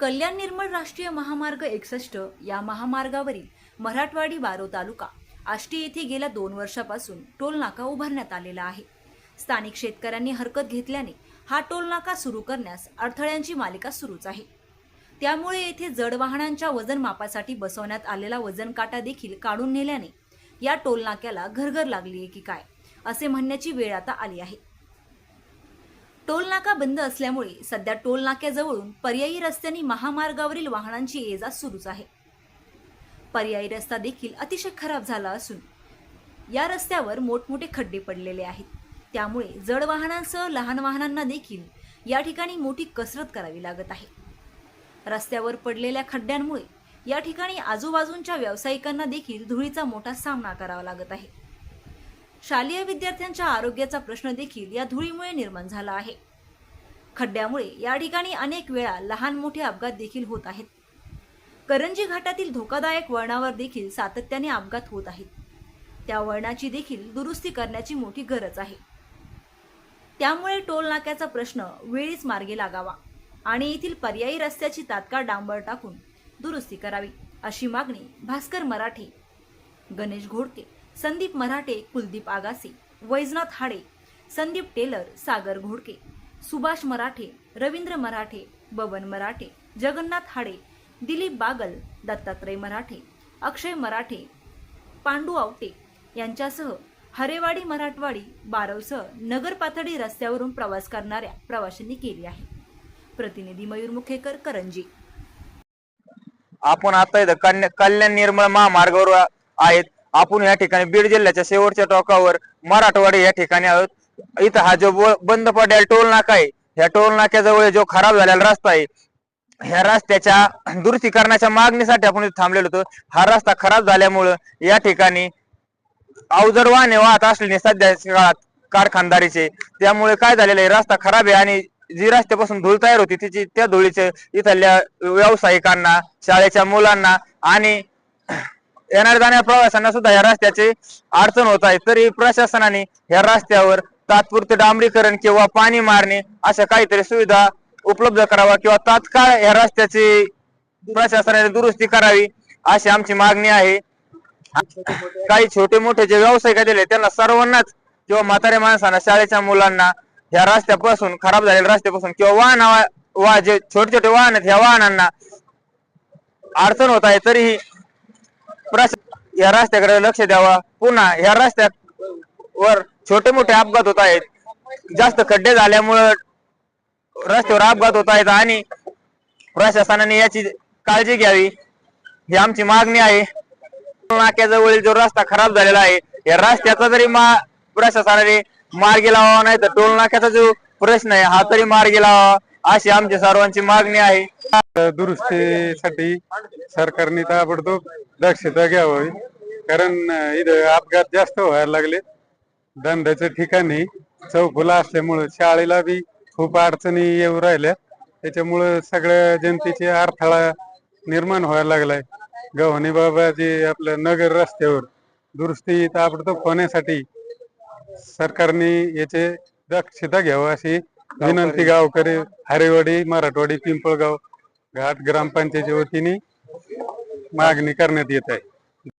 कल्याण निर्मळ राष्ट्रीय महामार्ग एकसष्ट या महामार्गावरील मराठवाडी बारो तालुका आष्टी येथे गेल्या दोन वर्षापासून टोल नाका उभारण्यात आलेला आहे. स्थानिक शेतकऱ्यांनी हरकत घेतल्याने हा टोल नाका सुरू करण्यास अडथळ्यांची मालिका सुरूच आहे. त्यामुळे येथे जड वाहनांच्या वजन मापासाठी बसवण्यात आलेला वजन काटा देखील काढून नेल्याने या टोल नाक्याला घरघर लागली आहे की काय असे म्हणण्याची वेळ आता आली आहे. टोल नाका बंद असल्यामुळे सध्या टोल नाक्याजवळून पर्यायी रस्त्यांनी महामार्गावरील वाहनांची ये जा सुरूच आहे. पर्यायी रस्ता देखील अतिशय खराब झाला असून या रस्त्यावर मोठमोठे खड्डे पडलेले आहेत. त्यामुळे जड वाहनांसह लहान वाहनांना देखील या ठिकाणी मोठी कसरत करावी लागत आहे. रस्त्यावर पडलेल्या खड्ड्यांमुळे या ठिकाणी आजूबाजूंच्या व्यावसायिकांना देखील धुळीचा मोठा सामना करावा लागत आहे. शालेय विद्यार्थ्यांच्या आरोग्याचा प्रश्न देखील या धुळीमुळे निर्माण झाला आहे. खड्ड्यामुळे या ठिकाणी अनेक वेळा लहान मोठे अपघात देखील होत आहेत. करंजी घाटातील धोकादायक वळणावर देखील सातत्याने अपघात होत आहेत. त्या वळणाची देखील दुरुस्ती करण्याची मोठी गरज आहे. त्यामुळे टोल नाक्याचा प्रश्न वेळीच मार्गी लागावा आणि येथील पर्यायी रस्त्याची तात्काळ डांबर टाकून दुरुस्ती करावी अशी मागणी भास्कर मराठे गणेश घोडके संदीप मराठे कुलदीप आगासे वैजनाथ हाडे संदीप टेलर सागर घोडके सुभाष मराठे रवींद्र मराठे बबन मराठे जगन्नाथ हाडे दिलीप बागल दत्तात्रय मराठे अक्षय मराठे पांडू आवटे यांच्यासह हरेवाडी मराठवाडी बारवसह नगर पातळी रस्त्यावरून प्रवास करणाऱ्या प्रवाशांनी केली आहे. प्रतिनिधी मयूर मुखेकर करंजी. आपण आता इथं कल्याण निर्मळ महामार्गावर आहेत. आपण या ठिकाणी बीड जिल्ह्याच्या शेवटच्या टोकावर मराठवाडी या ठिकाणी आहोत. इथं हा जो बंद पडलेला टोल नाका आहे ह्या टोल नाक्याजवळ जो खराब झालेला रस्ता आहे ह्या रस्त्याच्या दुरुस्तीकरणाच्या मागणीसाठी आपण थांबलेलो होतो. हा रस्ता खराब झाल्यामुळं या ठिकाणी अवजड वाहने वाहत असल्याने सध्याच्या काळात कारखानदारीचे. त्यामुळे काय झालेलं आहे रस्ता खराब आहे आणि जी रस्त्यापासून धूळ तयार होती तिची त्या धुळीचे इथल्या व्यावसायिकांना शाळेच्या मुलांना आणि येणाऱ्या जाणाऱ्या प्रवाशांना सुद्धा या रस्त्याची अडचण होत आहे. तरी प्रशासनाने या रस्त्यावर तात्पुरते डांबरीकरण किंवा पाणी मारणे अशा काहीतरी सुविधा उपलब्ध करावा किंवा तात्काळ या रस्त्याची प्रशासनाने दुरुस्ती करावी अशी आमची मागणी आहे. काही छोटे मोठे जे व्यावसायिक दिले त्यांना सर्वांनाच किंवा म्हाताऱ्या माणसांना शाळेच्या मुलांना ह्या रस्त्यापासून खराब झालेल्या रस्त्यापासून किंवा वाहन वा जे छोटे छोटे वाहन आहेत ह्या वाहनांना अडचण होत आहे. तरीही या रस्त्याकडे लक्ष द्यावा. पुन्हा ह्या रस्त्यावर छोटे मोठे अपघात होत आहेत. जास्त खड्डे झाल्यामुळं रस्त्यावर अपघात होत आहेत आणि प्रशासनाने याची काळजी घ्यावी. ही आमची मागणी आहे. नाक्याजवळील जो रस्ता खराब झालेला आहे या रस्त्याचा जरी मा प्रशासनाने मार्गी लावावा नाही तर टोल नाक्याचा जो प्रश्न आहे हा तरी मार्गी लावावा अशी आमची सर्वांची मागणी आहे. दुरुस्तीसाठी सरकारने ताबडतोब दक्षता घ्यावी. कारण इथं अपघात जास्त व्हायला लागले. धंद्याच्या ठिकाणी चौफुला असल्यामुळं शाळेला बी खूप अडचणी येऊ राहिल्या. त्याच्यामुळं सगळ्या जनतेचे अडथळा निर्माण व्हायला लागलाय. गव्हाणी बाबा जे आपलं नगर रस्त्यावर दुरुस्ती ताबडतोब होण्यासाठी सरकारने याचे दक्षता घ्यावं अशी विनंती गावकरी हरेवाडी मराठवाडी पिंपळगाव घाट ग्रामपंचायतीच्या वतीने मागणी करण्यात येत आहे.